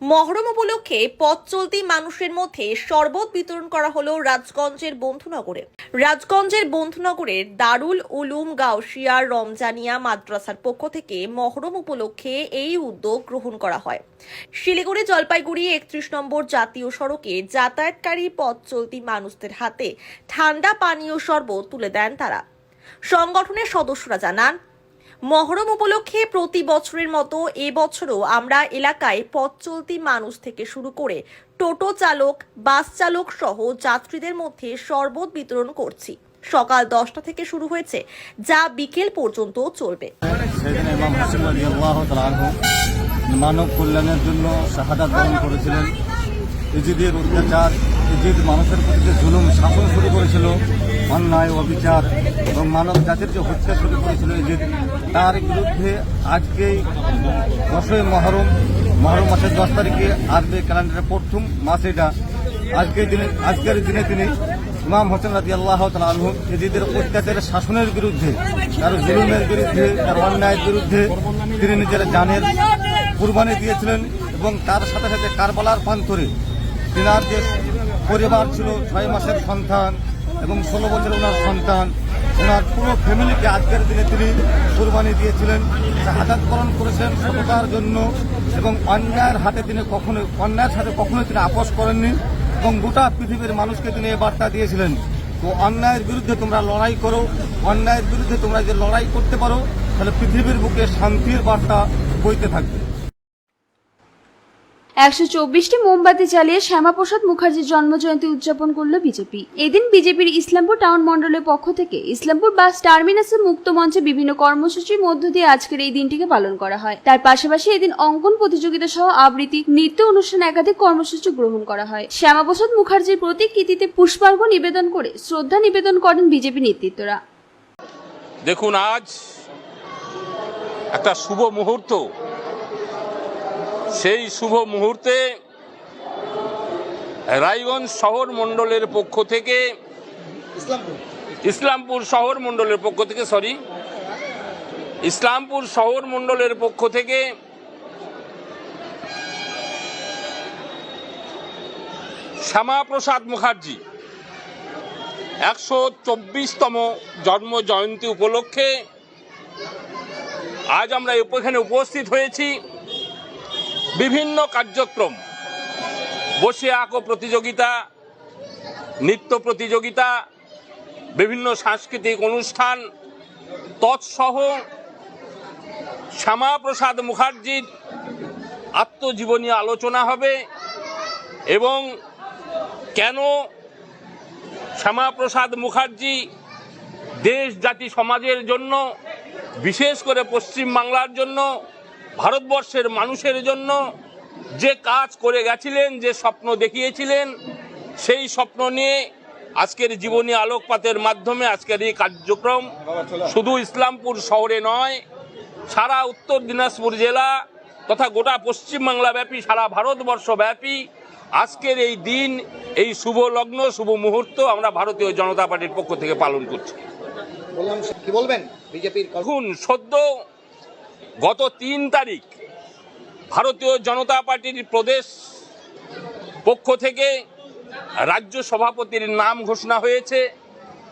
মহরম উপলক্ষে পথ চলতি মানুষের মধ্যে শরবত বিতরণ করা হলো রাজগঞ্জের বন্ধুনগরে। রাজগঞ্জের বন্ধুনগরের দারুল উলুম গাউসিয়া রমজানিয়া মাদ্রাসার পক্ষ থেকে মহরম উপলক্ষে এই উদ্যোগ গ্রহণ করা হয়। শিলিগুড়ি জলপাইগুড়ি একত্রিশ নম্বর জাতীয় সড়কে যাতায়াতকারী পথ চলতি মানুষদের হাতে ঠান্ডা পানীয় শরবত তুলে দেন তারা। সংগঠনের সদস্যরা জানান মহরম উপলক্ষে প্রতি বছরের মতো এবছরও আমরা এলাকায় পথ চলতি মানুষ থেকে শুরু করে টোটো চালক, বাস চালক সহ যাত্রীদের মধ্যে শরবত বিতরণ করছি। সকাল দশটা থেকে শুরু হয়েছে, যা বিকেল পর্যন্ত চলবে। মানব কল্যাণের জন্য শাহাদাত বরণ করেছিলেন। ইজিদের অত্যাচার, ইজিদ মানুষের প্রতি যে জুলুম শাসন শুরু করেছিল অন্যায়, অবিচার এবং মানব জাতির যে হত্যা শুরু করেছিল ইজিদ তার বিরুদ্ধে আজকেই দশই মহরম মহরম মাসের দশ তারিখে আরবি ক্যালেন্ডারের প্রথম মাস এটা। আজকের দিনে আজকের দিনে তিনি ইমাম হোসেন রাজি আল্লাহ আলহ এজিদের অত্যাচারের শাসনের বিরুদ্ধে, তার জুলুমের বিরুদ্ধে, তার অন্যায়ের বিরুদ্ধে তিনি নিজের জানের কুরবানি দিয়েছিলেন এবং তার সাথে সাথে কারবালার প্রান্তরে তিনার যে পরিবার ছিল, ছয় মাসের সন্তান এবং ষোলো বছর ওনার সন্তান, ওনার পুরো ফ্যামিলিকে আজকের দিনে তিনি কুরবানি দিয়েছিলেন। শাহাদাত পালন করেছেন সততার জন্য এবং অন্যায়ের হাতে তিনি কখনো অন্যায়ের সাথে কখনোই তিনি আপোষ করেননি এবং গোটা পৃথিবীর মানুষকে তিনি এই বার্তা দিয়েছিলেন। তো অন্যায়ের বিরুদ্ধে তোমরা লড়াই করো, অন্যায়ের বিরুদ্ধে তোমরা যে লড়াই করতে পারো, তাহলে পৃথিবীর বুকে শান্তির বার্তা বইতে থাকবে। একশো চব্বিশটি মোমবাতি জ্বালিয়ে শ্যামাপ্রসাদ মুখার্জির জন্মজয়ন্তী উদযাপন করল বিজেপি। এদিন বিজেপির ইসলামপুর টাউন মণ্ডলের পক্ষ থেকে ইসলামপুর বাস টার্মিনাসের মুক্ত মঞ্চে বিভিন্ন কর্মসূচির মধ্য দিয়ে আজকের এই দিনটিকে পালন করা হয়। তার পাশাপাশি এদিন অঙ্কন প্রতিযোগিতা সহ আবৃত্তি, নৃত্য অনুষ্ঠান একাধিক কর্মসূচি গ্রহণ করা হয়। শ্যামাপ্রসাদ মুখার্জির প্রতিকৃতিতে পুষ্পার্ঘ্য নিবেদন করে শ্রদ্ধা নিবেদন করেন বিজেপি নেতৃত্বরা। দেখুন, আজ একটা শুভ মুহূর্ত। সেই শুভ মুহূর্তে রায়গঞ্জ শহর মণ্ডলের পক্ষ থেকে ইসলামপুর শহর মণ্ডলের পক্ষ থেকে সরি ইসলামপুর শহর মণ্ডলের পক্ষ থেকে শ্যামাপ্রসাদ মুখার্জি একশো চব্বিশতম জন্ম জয়ন্তী উপলক্ষে আজ আমরা এখানে উপস্থিত হয়েছি। বিভিন্ন কার্যক্রম। বসে আঁকো প্রতিযোগিতা, নৃত্য প্রতিযোগিতা, বিভিন্ন সাংস্কৃতিক অনুষ্ঠান, তৎসহ শ্যামাপ্রসাদ মুখার্জির আত্মজীবনী আলোচনা হবে এবং কেন শ্যামাপ্রসাদ মুখার্জি দেশ, জাতি, সমাজের জন্য, বিশেষ করে পশ্চিম বাংলার জন্য ভারতবর্ষের মানুষের জন্য যে কাজ করে গেছিলেন যে স্বপ্ন দেখিয়েছিলেন সেই স্বপ্ন নিয়ে আজকের জীবনী আলোকপাতের মাধ্যমে আজকের এই কার্যক্রম শুধু ইসলামপুর শহরে নয় সারা উত্তর দিনাজপুর জেলা তথা গোটা পশ্চিমবাংলা ব্যাপী সারা ভারতবর্ষ ব্যাপী আজকের এই দিন এই শুভ লগ্ন শুভ মুহূর্ত আমরা ভারতীয় জনতা পার্টির পক্ষ থেকে পালন করছি। কি বলবেন? বিজেপির দেখুন সদ্য গত তিন তারিখ ভারতীয় জনতা পার্টির প্রদেশ পক্ষ থেকে রাজ্য সভাপতির নাম ঘোষণা হয়েছে।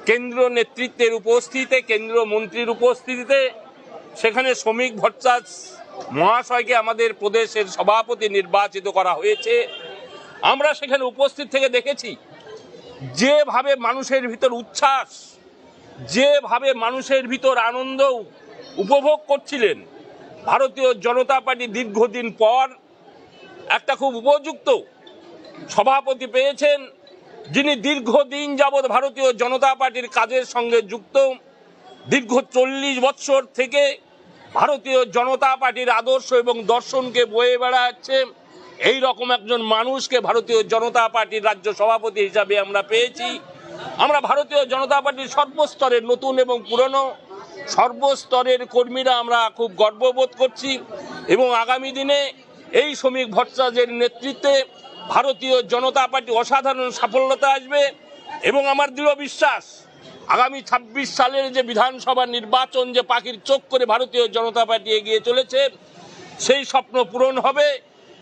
কেন্দ্রীয় নেতৃত্বের উপস্থিতিতে কেন্দ্রীয় মন্ত্রীর উপস্থিতিতে সেখানে শ্রমিক ভট্টাচ মহাশয়কে আমাদের প্রদেশের সভাপতি নির্বাচিত করা হয়েছে। আমরা সেখানে উপস্থিত থেকে দেখেছি, যেভাবে মানুষের ভিতর উচ্ছ্বাস, যেভাবে মানুষের ভিতর আনন্দ উপভোগ করছিলেন ভারতীয় জনতা পার্টি দীর্ঘদিন পর একটা খুব উপযুক্ত সভাপতি পেয়েছেন, যিনি দীর্ঘদিন যাবৎ ভারতীয় জনতা পার্টির কাজের সঙ্গে যুক্ত। দীর্ঘ চল্লিশ বৎসর থেকে ভারতীয় জনতা পার্টির আদর্শ এবং দর্শনকে বয়ে বেড়াচ্ছে। এই রকম একজন মানুষকে ভারতীয় জনতা পার্টির রাজ্য সভাপতি হিসাবে আমরা পেয়েছি। আমরা ভারতীয় জনতা পার্টির সর্বস্তরের নতুন এবং পুরনো সর্বস্তরের কর্মীরা আমরা খুব গর্ববোধ করছি এবং আগামী দিনে এই শ্রমিক ভট্টাচার্যের নেতৃত্বে ভারতীয় জনতা পার্টি অসাধারণ সাফল্যতা আসবে এবং আমার দৃঢ় বিশ্বাস, আগামী ছাব্বিশ সালের যে বিধানসভা নির্বাচন যে পাখির চোখ করে ভারতীয় জনতা পার্টি এগিয়ে চলেছে, সেই স্বপ্ন পূরণ হবে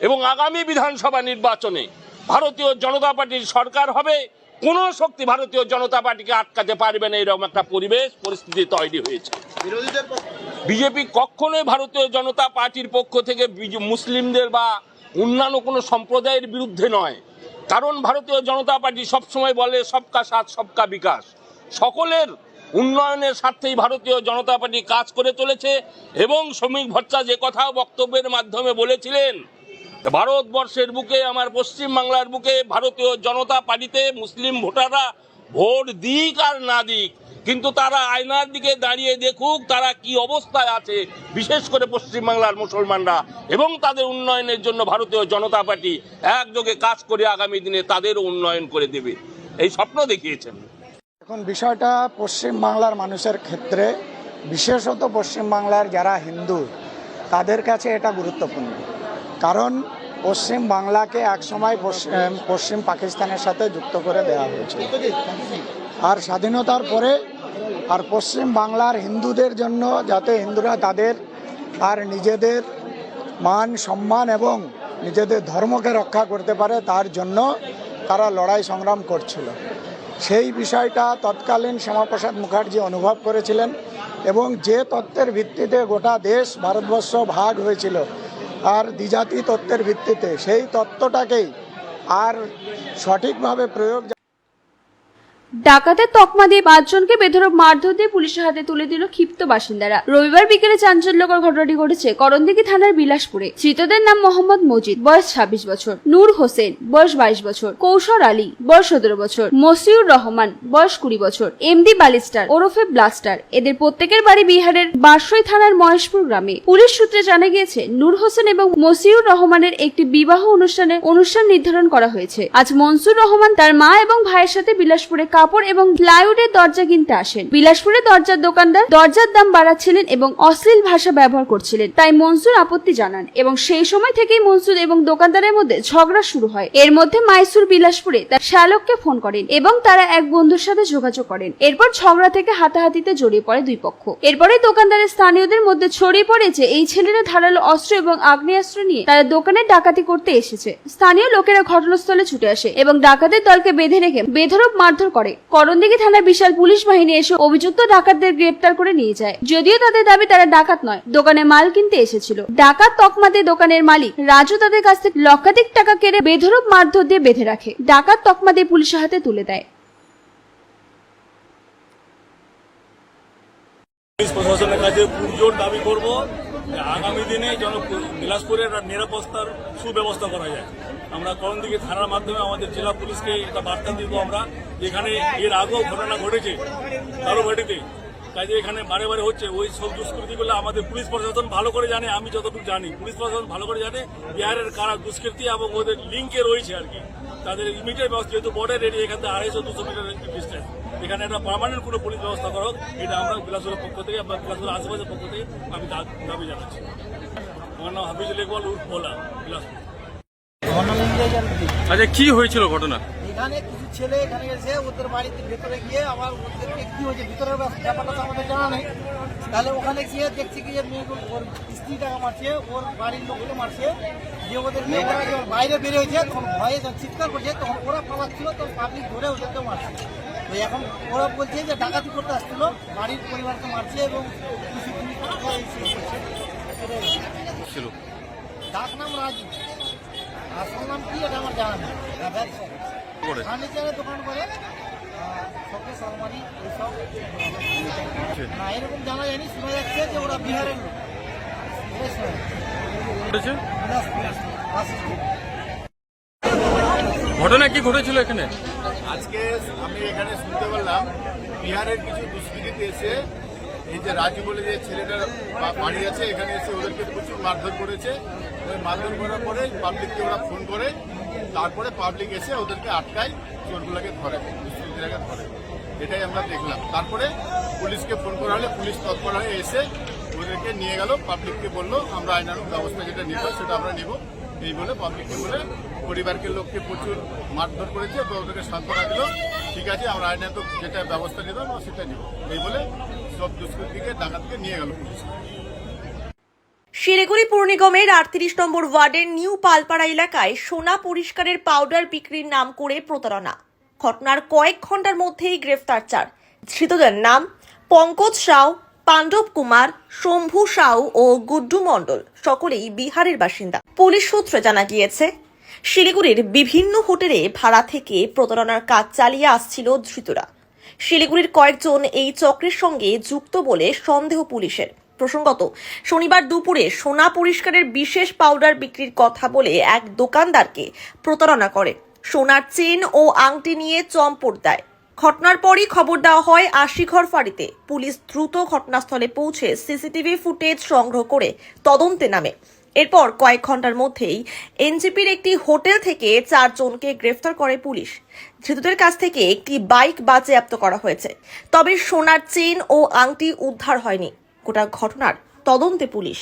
এবং আগামী বিধানসভা নির্বাচনে ভারতীয় জনতা পার্টির সরকার হবে। কোন শক্তি ভারতীয় জনতা পার্টিকে আটকাতে পারবে না এরকম একটা পরিবেশ পরিস্থিতি তৈরি হয়েছে। বিজেপি কখনোই ভারতীয় জনতা পার্টির পক্ষ থেকে মুসলিমদের বা অন্যান্য কোনো সম্প্রদায়ের বিরুদ্ধে নয়। কারণ ভারতীয় জনতা পার্টি সবসময় বলে সবকা সাথ সবকা বিকাশ। সকলের উন্নয়নের স্বার্থেই ভারতীয় জনতা পার্টি কাজ করে চলেছে এবং শ্রমিক ভট্টা যে কথা বক্তব্যের মাধ্যমে বলেছিলেন ভারতবর্ষের বুকে, আমার পশ্চিম বাংলার বুকে ভারতীয় জনতা পার্টিতে মুসলিম ভোটাররা ভোট দিক আর না দিক, কিন্তু তারা আয়নার দিকে দাঁড়িয়ে দেখুক তারা কি অবস্থায় আছে, বিশেষ করে পশ্চিমবাংলার মুসলমানরা এবং তাদের উন্নয়নের জন্য ভারতীয় জনতা পার্টি একযোগে কাজ করে আগামী দিনে তাদেরও উন্নয়ন করে দেবে। এই স্বপ্ন দেখিয়েছেন। এখন বিষয়টা পশ্চিম বাংলার মানুষের ক্ষেত্রে, বিশেষত পশ্চিম বাংলার যারা হিন্দু, তাদের কাছে এটা গুরুত্বপূর্ণ। কারণ পশ্চিম বাংলাকে একসময় পশ্চিম পশ্চিম পাকিস্তানের সাথে যুক্ত করে দেওয়া হয়েছে আর স্বাধীনতার পরে আর পশ্চিম বাংলার হিন্দুদের জন্য যাতে হিন্দুরা তাদের আর নিজেদের মান সম্মান এবং নিজেদের ধর্মকে রক্ষা করতে পারে তার জন্য তারা লড়াই সংগ্রাম করছিল। সেই বিষয়টা তৎকালীন শ্যামাপ্রসাদ মুখার্জি অনুভব করেছিলেন এবং যে তত্ত্বের ভিত্তিতে গোটা দেশ ভারতবর্ষ ভাগ হয়েছিল আর দ্বিজাতি তত্ত্বের ভিত্তিতে সেই তত্ত্বটাকেই আর সঠিকভাবে প্রয়োগ ডাকাতের তকমা দিয়ে পাঁচজনকে বেধরক মারধর দিয়ে পুলিশের হাতে তুলে দিল ক্ষিপ্ত বাসিন্দারা। রবিবার বিকেলে চাঞ্চল্যকর ঘটনাটি ঘটেছে করণদিঘি থানার বিলাসপুরে। ধৃতদের নাম মোহাম্মদ মজিদ, বয়স ছাব্বিশ বছর। নূর হোসেন, বয়স বাইশ বছর। কৌশর আলী, বয়স সতেরো বছর। মসিউর রহমান, বয়স কুড়ি বছর। এমডি বালিস্টার, ওরফে ব্লাস্টার। এদের প্রত্যেকের বাড়ি বিহারের বারসই থানার মহেশপুর গ্রামে। পুলিশ সূত্রে জানা গিয়েছে, নূর হোসেন এবং মসিউর রহমানের একটি বিবাহ অনুষ্ঠানে অনুষ্ঠান নির্ধারণ করা হয়েছে। আজ মনসুর রহমান তার মা এবং ভাইয়ের সাথে বিলাসপুরে কাপড় এবং প্লাইউডের দরজা কিনতে আসেন। বিলাসপুরে দরজার দোকানদার দরজার দাম বাড়াচ্ছিলেন এবং অশ্লীল ভাষা ব্যবহার করছিলেন। তাই মনসুর আপত্তি জানান এবং সেই সময় থেকেই মনসুর এবং দোকানদারের মধ্যে ঝগড়া শুরু হয়। এর মধ্যে মাইসুর বিলাসপুরে তার শ্যালককে ফোন করেন এবং তারা এক বন্ধুর সাথে যোগাযোগ করেন। এরপর ঝগড়া থেকে হাতাহাতিতে জড়িয়ে পড়ে দুই পক্ষ। এরপরে দোকানদারের স্থানীয়দের মধ্যে ছড়িয়ে পড়ে যে এই ছেলেরা ধারালো অস্ত্র এবং আগ্নেয়াস্ত্র নিয়ে তারা দোকানে ডাকাতি করতে এসেছে। স্থানীয় লোকেরা ঘটনাস্থলে ছুটে আসে এবং ডাকাতের দলকে বেঁধে রেখে বেধরক মারধর করে। করণদিঘি থানার বিশাল পুলিশ বাহিনী এসে অভিযুক্ত ডাকাতদের গ্রেপ্তার করে নিয়ে যায়। যদিও তাদের দাবি তারা ডাকাত নয়, দোকানে মাল কিনতে এসেছিল। ডাকাত তকমাতে দোকানের মালিক রাজু তাদের কাছ থেকে লক্ষাধিক টাকা কেড়ে বেধরক মারধর দিয়ে বেঁধে রাখে। ডাকাত তকমাতে পুলিশের হাতে তুলে দেয়। পুলিশ প্রশাসনের কাছে পুরজোর দাবি করব আগামী দিনে যেন বিলাসপুরের নিরাপত্তার সুব্যবস্থা করা যায়। আমরা করণদিঘি থানার মাধ্যমে আমাদের জেলা পুলিশকে এটা বার্তা দিব আমরা যেখানে এর আগেও ঘটনা ঘটেছে কারোভাটিতে কাজে এখানে বারে বারে হচ্ছে ওই সব দুষ্কৃতিগুলো আমাদের পুলিশ প্রশাসন ভালো করে জানে, আমি যতটুকু জানি। পুলিশ প্রশাসন ভালো করে জানে, বিহারের কারা দুষ্কৃতি এবং ওদের লিঙ্কে রয়েছে আর কি। তাদের ইমিডিয়েট ব্যবস্থা যেহেতু বর্ডার এরিয়া এখান থেকে আড়াইশো, দুশো মিটার ডিস্টেন্স এখানে একটা পার্মানেন্ট কোনো পুলিশ ব্যবস্থা করো এটা আমরা বিলাসপুরের পক্ষ থেকে বা বিলাসপুরের আশেপাশের পক্ষ থেকে আমি দাবি জানাচ্ছি। আমার নাম হাফিজুল ইকবাল উর্ফ বিলাসপুর। আচ্ছা কি হয়েছিল ঘটনা? এখানে কিছু ছেলে এখানে এসে ওদের বাড়িতে ভেতরে গিয়ে আবার ওদেরকে কি হয়েছে ভিতরের ব্যাপ- ব্যাপারটা তো আমাদের জানা নেই। তাহলে ওখানে গিয়ে দেখছি কি যে মেয়েগুলো ওর স্ত্রীটাকে মারছে ওর বাড়ির লোককে মারছে। যে ওদের মেয়ে ওরা যখন বাইরে বের হয়েছে তখন ভয়ে যখন চিৎকার করছে তখন ওরা পালাচ্ছিল তখন পাবলিক ধরে ওদেরকে মারছে। তো এখন ওরা বলছে যে ডাকাতি করতে আসছিল বাড়ির পরিবারকে মারছে এবং কিছু ডাক নাম রাজু। আসল নাম কি এটা আমার জানা নেই। ফার্নিচারের দোকান করে শোকেস আলমারি এইসব না এরকম জানা যায়নি শোনা যাচ্ছে যে ওরা বিহারের লোক। ঘটনা কি ঘটেছিল এখানে? আজকে আমি এখানে শুনতে পারলাম বিহারের কিছু দুষ্কৃতীতে এসে এই যে রাজু বলে যে ছেলেটার বা- বাড়ি আছে এখানে এসে ওদেরকে প্রচুর মারধর করেছে। ওই মারধর করার পরে পাবলিককে ওরা ফোন করে, তারপরে পাবলিক এসে ওদেরকে আটকায়, চোরগুলোকে ধরে, দুষ্কৃতীরাকে ধরে। এটাই আমরা দেখলাম। তারপরে পুলিশকে ফোন করা হলে পুলিশ তৎপর হয়ে এসে ওদেরকে নিয়ে গেল পাবলিককে বলল, আমরা আইনানুক ব্যবস্থা যেটা হয় সেটা আমরা নিব। এই বলে পাবলিককে বলে, পরিবারকে লোককে প্রচুর মারধর করেছে, তো ওদেরকে সান্ত্বনা দিল। ঠিক আছে, আমরা আইনানুক যেটা ব্যবস্থা নিতাম আমরা সেটা নিব। এই বলে সব দুষ্কৃতীকে, ডাকাতকে নিয়ে গেল পুলিশ। শিলিগুড়ি পৌর নিগমের আটত্রিশ নম্বর ওয়ার্ডের নিউ পালপাড়া এলাকায় সোনা পরিষ্কারের পাউডার বিক্রির নাম করে প্রতারণা। ঘটনার কয়েক ঘণ্টার মধ্যেই গ্রেফতার চার। ধৃতদের নাম পঙ্কজ সাউ পাণ্ডব কুমার, শম্ভু সাউ ও গুড্ডু মণ্ডল। সকলেই বিহারের বাসিন্দা। পুলিশ সূত্রে জানা গিয়েছে, শিলিগুড়ির বিভিন্ন হোটেলে ভাড়া থেকে প্রতারণার কাজ চালিয়ে আসছিল ধৃতরা। শিলিগুড়ির কয়েকজন এই চক্রের সঙ্গে যুক্ত বলে সন্দেহ পুলিশের। প্রসঙ্গত, শনিবার দুপুরে সোনা পরিষ্কারের বিশেষ পাউডার বিক্রির কথা বলে এক দোকানদারকে প্রতারণা করে। সোনার চেন ও আংটি নিয়ে চম্পট দেয়। ঘটনার পরই খবর দেওয়া হয় আশিঘর ফাঁড়িতে। পুলিশ দ্রুত ঘটনাস্থলে পৌঁছে সিসিটিভি ফুটেজ সংগ্রহ করে তদন্তে নামে। এরপর কয়েক ঘণ্টার মধ্যেই এনজিপির একটি হোটেল থেকে চারজনকে গ্রেফতার করে পুলিশ। ধৃতদের কাছ থেকে একটি বাইক বাজেয়াপ্ত করা হয়েছে। তবে সোনার চেন ও আংটি উদ্ধার হয়নি। গোটা ঘটনার তদন্তে পুলিশ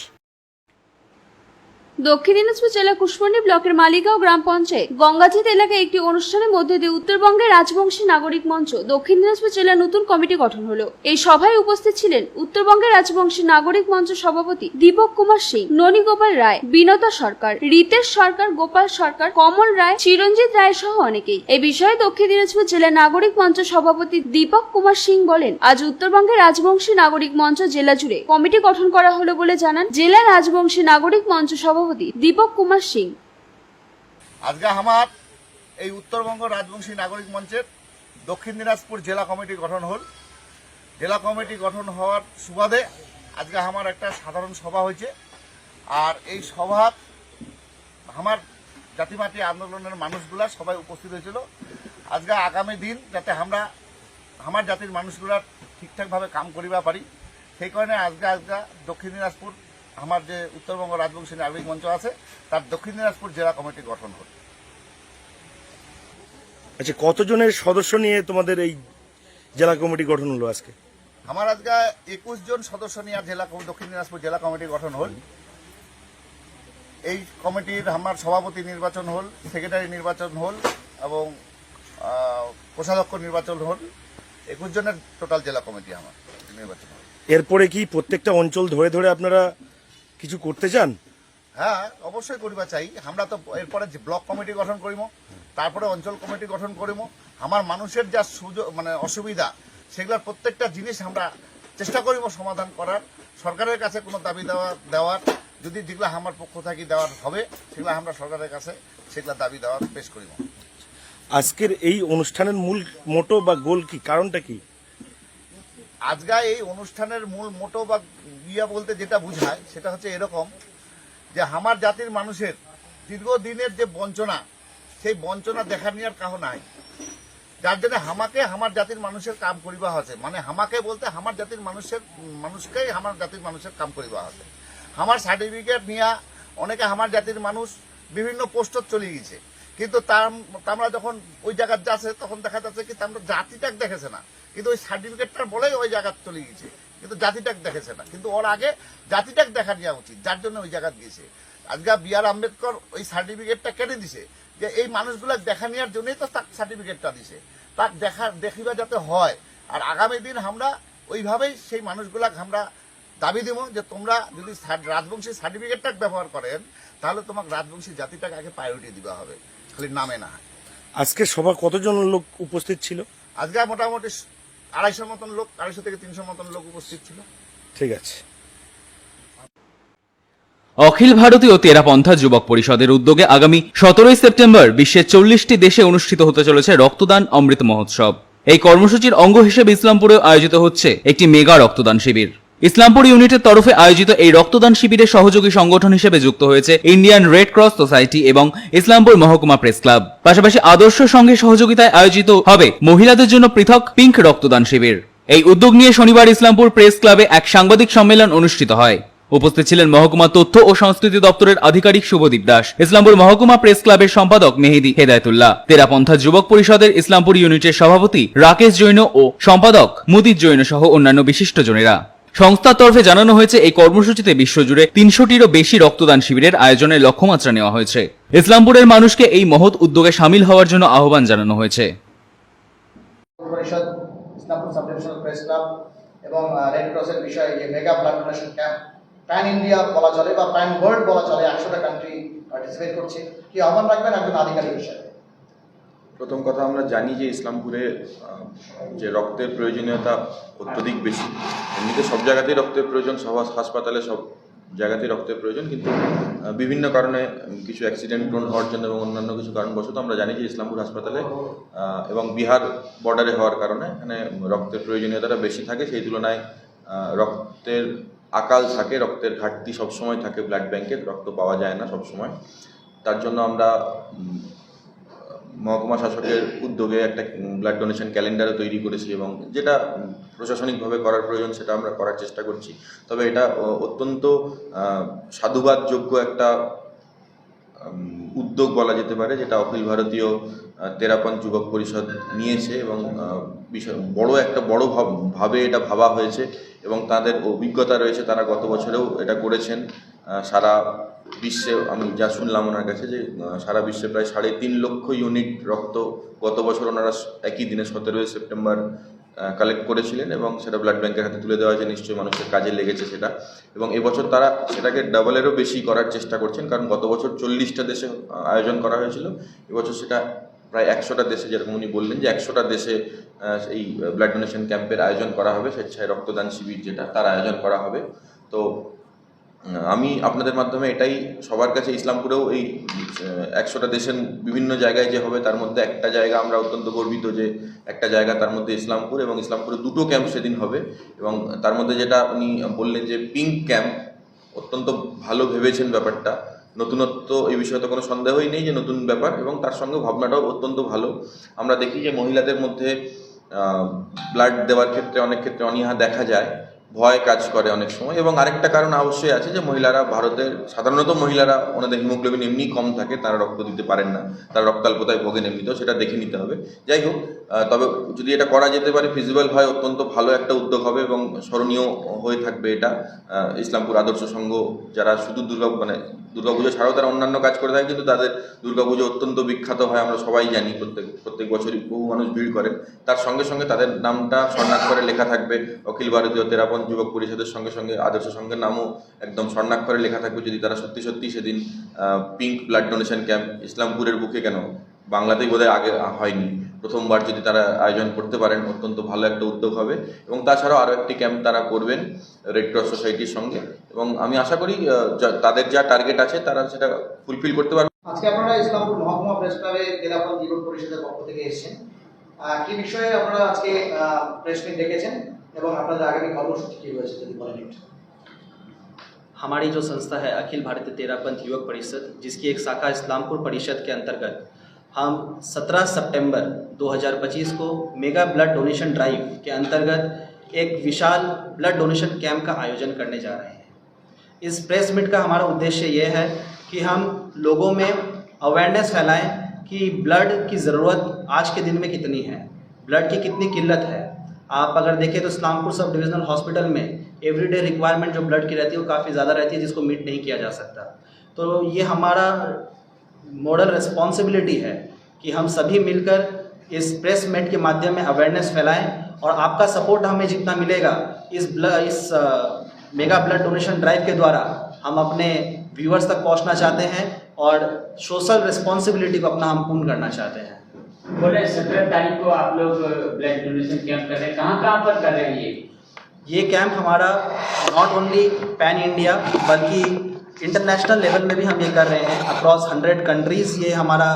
দক্ষিণ দিনাজপুর জেলা কুশমন্ডি ব্লকের মালিগাঁও গ্রাম পঞ্চায়েত। গঙ্গাজিৎ এলাকায় একটি অনুষ্ঠানের মধ্যে দিয়ে উত্তরবঙ্গের রাজবংশী নাগরিক মঞ্চ দক্ষিণ দিনাজপুর জেলা নতুন কমিটি গঠন হলো। এই সভায় উপস্থিত ছিলেন উত্তরবঙ্গের রাজবংশী নাগরিক মঞ্চ সভাপতি দীপক কুমার সিং ননী গোপাল রায়, বিনতা সরকার, রিতেশ সরকার, গোপাল সরকার, কমল রায়, চিরঞ্জিত রায় সহ অনেকেই। এই বিষয়ে দক্ষিণ দিনাজপুর জেলা নাগরিক মঞ্চ সভাপতি দীপক কুমার সিং বলেন, আজ উত্তরবঙ্গের রাজবংশী নাগরিক মঞ্চ জেলা জুড়ে কমিটি গঠন করা হলো বলে জানান। জেলা রাজবংশী নাগরিক মঞ্চ সভাপতি দীপক কুমার সিং। আজকে আমার এই উত্তরবঙ্গ রাজবংশী নাগরিক মঞ্চের দক্ষিণ দিনাজপুর জেলা কমিটি গঠন হল। জেলা কমিটি গঠন হওয়ার সুবাদে আজকে আমার একটা সাধারণ সভা হয়েছে। আর এই সভা আমার জাতিমাতি আন্দোলনের মানুষগুলা সবাই উপস্থিত হয়েছিল। আজকে আগামী দিন যাতে আমরা আমার জাতির মানুষগুলা ঠিকঠাকভাবে কাম করিবা পারি, সেই কারণে আজকে আজকে দক্ষিণ দিনাজপুর আমার যে উত্তরবঙ্গ রাজবংশী নাগরিক মঞ্চ আছে তার দক্ষিণ দিনাজপুর জেলা কমিটি গঠন হল। আচ্ছা কতজনের সদস্য নিয়ে তোমাদের এই জেলা কমিটি গঠন হলো আজকে? আমার আজকে একুশ জন সদস্য নিয়ে জেলা দক্ষিণ দিনাজপুর জেলা কমিটি গঠন হল। এই কমিটির আমার সভাপতি নির্বাচন হল সেক্রেটারি নির্বাচন হল এবং কোষাধ্যক্ষ নির্বাচন হল। একুশ জনের টোটাল জেলা কমিটি আমার নির্বাচন হল। এরপরে কি প্রত্যেকটা অঞ্চল ধরে ধরে আপনারা কিছু করতে চান? হ্যাঁ অবশ্যই করিবা চাই। আমরা তো এরপরে যে ব্লক কমিটি গঠন করিম তারপরে অঞ্চল কমিটি গঠন করিম আমার মানুষের যা সুযোগ মানে অসুবিধা সেগুলোর প্রত্যেকটা জিনিস আমরা চেষ্টা করিব সমাধান করার। সরকারের কাছে কোনো দাবি দেওয়া দেওয়ার যদি যেগুলো আমার পক্ষ থাকি দেওয়ার হবে সেগুলো আমরা সরকারের কাছে সেগুলো দাবি দেওয়ার পেশ করিব আজকের এই অনুষ্ঠানের মূল মোটো বা গোল কি? কারণটা কি? আজকে এই অনুষ্ঠানের মূল মোটো বা ইয়া বলতে যেটা বোঝায়, সেটা হচ্ছে এরকম যে আমার জাতির মানুষের দীর্ঘদিনের যে বঞ্চনা, সেই বঞ্চনা দেখা নেওয়ার কাহ নাই। যার জন্য হামাকে আমার জাতির মানুষের কাম করিবা আছে মানে হামাকে বলতে আমার জাতির মানুষের, মানুষকেই আমার জাতির মানুষের কাম করিবা আছে আমার সার্টিফিকেট নিয়া অনেকে আমার জাতির মানুষ বিভিন্ন পোস্টত চলে গেছে কিন্তু তার আমরা যখন ওই জায়গায় যাচ্ছে, তখন দেখা যাচ্ছে কি আমরা জাতিটাক দেখেছে না। কিন্তু ওই সার্টিফিকেটটা বলেই ওই জায়গায় চলে গেছে কিন্তু জাতিটাক দেখেছে না। কিন্তু ওর আগে জাতিটাক দেখা নেওয়া উচিত, যার জন্য ওই জায়গায় গিয়েছে আজকে বি আর আম্বেদকর ওই সার্টিফিকেটটা কেটে দিছে যে এই মানুষগুলো দেখা নেওয়ার জন্যই তো তার সার্টিফিকেটটা দিছে। তার দেখা, দেখিবা যাতে হয়। আর আগামী দিন আমরা ওইভাবেই সেই মানুষগুলাকে আমরা দাবি দিব যে তোমরা যদি রাজবংশী সার্টিফিকেটটা ব্যবহার করেন, তাহলে তোমাকে রাজবংশী জাতিটাকে আগে প্রায়োরিটি দেওয়া হবে। খালি নামে না। আজকে সভা কতজন লোক উপস্থিত ছিল? আজকে মোটামুটি আড়াইশোর মতন লোক আড়াইশো থেকে তিনশো মতন লোক উপস্থিত ছিল। ঠিক আছে। অখিল ভারতীয় তেরাপন্থা যুবক পরিষদের উদ্যোগে আগামী সতেরোই সেপ্টেম্বর বিশ্বের চল্লিশটি দেশে অনুষ্ঠিত হতে চলেছে রক্তদান অমৃত মহোৎসব। এই কর্মসূচির অঙ্গ হিসেবে ইসলামপুরে আয়োজিত হচ্ছে একটি মেগা রক্তদান শিবির। ইসলামপুর ইউনিটের তরফে আয়োজিত এই রক্তদান শিবিরের সহযোগী সংগঠন হিসেবে যুক্ত হয়েছে ইন্ডিয়ান রেড ক্রস সোসাইটি এবং ইসলামপুর মহকুমা প্রেস ক্লাব। পাশাপাশি আদর্শ সঙ্গে সহযোগিতায় আয়োজিত হবে মহিলাদের জন্য পৃথক পিঙ্ক রক্তদান শিবির। এই উদ্যোগ নিয়ে শনিবার ইসলামপুর প্রেস ক্লাবে এক সাংবাদিক সম্মেলন অনুষ্ঠিত হয়। উপস্থিত ছিলেন মহকুমা তথ্য ও সংস্কৃতি দপ্তরের আধিকারিক শুভদীপ দাস, ইসলামপুর মহকুমা প্রেস ক্লাবের সম্পাদক মেহেদি হেদায়তুল্লাহ, তেরাপন্থা যুবক পরিষদের ইসলামপুর ইউনিটের সভাপতি রাকেশ জৈন ও সম্পাদক মুদিত জৈন সহ অন্যান্য বিশিষ্টজনেরা সংস্থার তরফে জানানো হয়েছে, এই কর্মসূচিতে বিশ্বজুড়ে তিনশোটিরও বেশি রক্তদান শিবিরের আয়োজনের লক্ষ্যমাত্রা নেওয়া হয়েছে। ইসলামপুরের মানুষকে এই মহৎ উদ্যোগে সামিল হওয়ার জন্য আহ্বান জানানো হয়েছে। Islampur sub divisional press club এবং রেড ক্রসের বিষয়ে যে mega blood donation camp pan India বলা চলে বা প্যান ওয়ার্ল্ড বলা চলে, একশোটা কান্ট্রি পার্টিসিপেট করছে। কি আহ্বান রাখবেন একজন আধিকারিক হিসেবে? প্রথম কথা আমরা জানি যে ইসলামপুরে যে রক্তের প্রয়োজনীয়তা অত্যধিক বেশি। এমনিতে সব জায়গাতেই রক্তের প্রয়োজন, সব হাসপাতালে সব জায়গাতেই রক্তের প্রয়োজন, কিন্তু বিভিন্ন কারণে কিছু অ্যাক্সিডেন্ট টোন হওয়ার জন্য এবং অন্যান্য কিছু কারণবশত আমরা জানি যে ইসলামপুর হাসপাতালে এবং বিহার বর্ডারে হওয়ার কারণে এখানে রক্তের প্রয়োজনীয়তাটা বেশি থাকে। সেই তুলনায় রক্তের আকাল থাকে, রক্তের ঘাটতি সবসময় থাকে ব্লাড ব্যাংকে রক্ত পাওয়া যায় না সবসময়। তার জন্য আমরা মহকুমা শাসকের উদ্যোগে একটা ব্লাড ডোনেশন ক্যালেন্ডারও তৈরি করেছি এবং যেটা প্রশাসনিকভাবে করার প্রয়োজন সেটা আমরা করার চেষ্টা করছি। তবে এটা অত্যন্ত সাধুবাদযোগ্য একটা উদ্যোগ বলা যেতে পারে যেটা অখিল ভারতীয় তেরাপন যুবক পরিষদ নিয়েছে এবং বিষয়, বড় একটা বড় ভাবে এটা ভাবা হয়েছে এবং তাদের অভিজ্ঞতা রয়েছে। তারা গত বছরেও এটা করেছেন। সারা বিশ্বে, আমি যা শুনলাম ওনার কাছে যে সারা বিশ্বে প্রায় সাড়ে তিন লক্ষ ইউনিট রক্ত গত বছর ওনারা একই দিনে সতেরোই সেপ্টেম্বর কালেক্ট করেছিলেন এবং সেটা ব্লাড ব্যাংকের হাতে তুলে দেওয়া হয়েছে। নিশ্চয়ই মানুষের কাজে লেগেছে সেটা। এবং এবছর তারা সেটাকে ডাবলেরও বেশি করার চেষ্টা করছেন, কারণ গত বছর চল্লিশটা দেশে আয়োজন করা হয়েছিল। এবছর সেটা প্রায় একশোটা দেশে, যেরকম উনি বললেন যে একশোটা দেশে এই ব্লাড ডোনেশন ক্যাম্পের আয়োজন করা হবে, স্বেচ্ছায় রক্তদান শিবির যেটা, তার আয়োজন করা হবে। তো আমি আপনাদের মাধ্যমে এটাই সবার কাছে ইসলামপুরেও এই একশোটা দেশের বিভিন্ন জায়গায় যে হবে তার মধ্যে একটা জায়গা আমরা অত্যন্ত গর্বিত যে একটা জায়গা তার মধ্যে ইসলামপুর এবং ইসলামপুরে দুটো ক্যাম্প সেদিন হবে এবং তার মধ্যে যেটা উনি বললেন যে পিঙ্ক ক্যাম্প, অত্যন্ত ভালো ভেবেছেন ব্যাপারটা। নতুনত্ব এই বিষয়ে তো কোনো সন্দেহই নেই যে নতুন ব্যাপার এবং তার সঙ্গে ভাবনাটাও অত্যন্ত ভালো। আমরা দেখি যে মহিলাদের মধ্যে ব্লাড দেওয়ার ক্ষেত্রে অনেক ক্ষেত্রে অনীহা দেখা যায়। ভয় কাজ করে অনেক সময়। এবং আরেকটা কারণ অবশ্যই আছে যে মহিলারা ভারতের, সাধারণত মহিলারা ওনাদের হিমোগ্লোবিন এমনি কম থাকে, তারা রক্ত দিতে পারেন না। তারা রক্তাল্পতায় ভোগেন এমনিতেও সেটা দেখে নিতে হবে। যাই হোক তবে যদি এটা করা যেতে পারে, ফিজিবল হয়, অত্যন্ত ভালো একটা উদ্যোগ হবে এবং স্মরণীয় হয়ে থাকবে এটা। ইসলামপুর আদর্শ সংঘ যারা শুধু দুর্গা মানে দুর্গাপুজো ছাড়াও তারা অন্যান্য কাজ করে থাকে, কিন্তু তাদের দুর্গাপুজো অত্যন্ত বিখ্যাত হয়, আমরা সবাই জানি। প্রত্যেক প্রত্যেক বছরই বহু মানুষ ভিড় করেন। তার সঙ্গে সঙ্গে তাদের নামটা স্বর্ণাক্ষরে লেখা থাকবে। অখিল ভারতীয় তেরাপন যুবক পরিষদের সঙ্গে সঙ্গে আদর্শ সংঘের নামও একদম স্বর্ণাক্ষরে লেখা থাকবে। যদি তারা সত্যি সত্যি সেদিন পিঙ্ক ব্লাড ডোনেশন ক্যাম্প ইসলামপুরের বুকে কেন? বাংলাতেই বোধহয় আগে হয়নি। প্রথমবার যদি তারা আয়োজন করতে পারেন, অত্যন্ত ভালো একটা উদ্যোগ হবে। এবং তাছাড়াও আরও একটি ক্যাম্প তারা করবেন রেড ক্রস সোসাইটির সঙ্গে। এবং আমি আশা করি তাদের যা টার্গেট আছে, তারা সেটা ফুলফিল করতে পারবে। আজকে আপনারা ইসলামপুর মহকুমা প্রেস ক্লাবে জীবন পরিষদের পক্ষ থেকে এসেছেন। কি বিষয়ে আপনারা আজকে প্রেস মিট ডেকেছেন এবং আপনাদের আগামী কর্মসূচি কি রয়েছে যদি বলেন একটু हमारी जो संस्था है अखिल भारतीय तेरापंथ युवक परिषद जिसकी एक शाखा इस्लामपुर परिषद के अंतर्गत हम 17 सितंबर 2025 को मेगा ब्लड डोनेशन ड्राइव के अंतर्गत एक विशाल ब्लड डोनेशन कैंप का आयोजन करने जा रहे हैं इस प्रेस मीट का हमारा उद्देश्य ये है कि हम लोगों में अवेयरनेस फैलाएं कि ब्लड की ज़रूरत आज के दिन में कितनी है ब्लड की कितनी किल्लत है आप अगर देखें तो इस्लामपुर सब डिविजनल हॉस्पिटल में एवरीडे रिक्वायरमेंट जो ब्लड की रहती है वो काफ़ी ज़्यादा रहती है, जिसको मीट नहीं किया जा सकता। तो ये हमारा मॉडल रिस्पॉन्सिबिलिटी है कि हम सभी मिलकर इस प्रेस मेट के माध्यम में अवेयरनेस फैलाएँ और आपका सपोर्ट हमें जितना मिलेगा, इस ब्लड इस मेगा ब्लड डोनेशन ड्राइव के द्वारा हम अपने व्यूअर्स तक पहुँचना चाहते हैं और सोशल रिस्पॉन्सिबिलिटी को अपना हम पूर्ण करना चाहते हैं। बोले सत्रह तारीख को आप लोग ब्लड डोनेशन कैंप कर रहे हैं। कहाँ कहाँ पर कर रहे हैं ये? ये कैंप हमारा नॉट ओनली पैन इंडिया बल्कि इंटरनेशनल लेवल में भी हम ये कर रहे हैं। अक्रॉस हंड्रेड कंट्रीज़ ये हमारा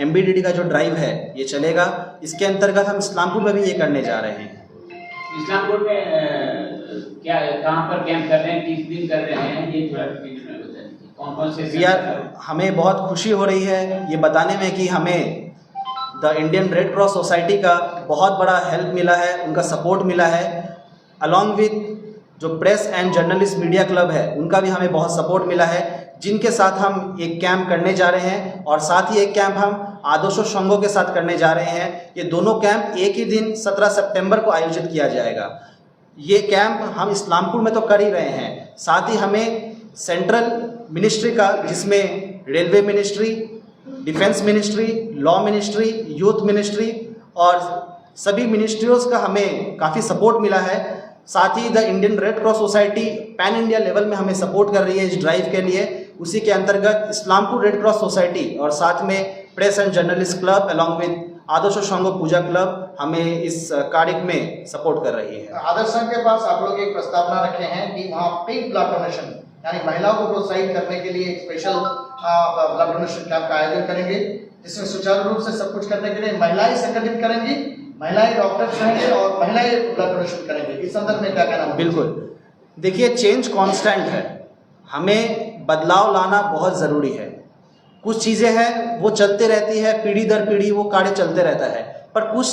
एमबीडीडी का जो ड्राइव है ये चलेगा। इसके अंतर्गत हम इस्लामपुर में भी ये करने जा रहे हैं। इस्लामपुर में क्या कहाँ पर कैंप कर रहे हैं? किस दिन कर रहे हैं? ये थोड़ा कौन कौन से हमें बहुत खुशी हो रही है ये बताने में कि हमें the Indian Red Cross Society का बहुत बड़ा हेल्प मिला है, उनका सपोर्ट मिला है। अलॉन्ग विथ जो press and journalist media club है, उनका भी हमें बहुत सपोर्ट मिला है। जिनके साथ हम एक कैंप करने जा रहे हैं और साथ ही एक कैंप हम आदर्शो संघों के साथ करने जा रहे हैं। ये दोनों कैंप एक ही दिन 17 सितंबर को आयोजित किया जाएगा। ये कैंप हम इस्लामपुर में तो कर ही रहे हैं। साथ ही हमें सेंट्रल मिनिस्ट्री का, जिसमें railway ministry defence ministry, law ministry, youth ministry और सभी मिनिस्ट्रियों का हमें काफ़ी सपोर्ट मिला है। साथ ही the Indian Red Cross Society pan India level में हमें सपोर्ट कर रही है इस ड्राइव के लिए। उसी के अंतर्गत इस्लामपुर रेड क्रॉस सोसाइटी और साथ में press and journalist club along with Adarsh Sangha Puja club हमें इस कार्य में सपोर्ट कर रही है। आदर्श संघ के पास आप लोग एक प्रस्तावना रखे हैं कि वहाँ पिंक ब्लड डोनेशन यानी महिलाओं को प्रोत्साहित करने के लिए एक स्पेशल ब्लड डोनेशन कैंप का आयोजन करेंगे। जिसमें सुचारू रूप से सब कुछ करने के लिए महिलाएँ संगठित करेंगी, महिलाएँ डॉक्टर्स रहेंगे और महिलाएँ ब्लड डोनेशन करेंगे। इस संदर्भ में क्या कहना बिल्कुल। देखिए चेंज कॉन्स्टेंट है। हमें बदलाव लाना बहुत ज़रूरी है। कुछ चीज़ें हैं, वो चलते रहती है, पीढ़ी दर पीढ़ी वो कार्य चलते रहता है। पर कुछ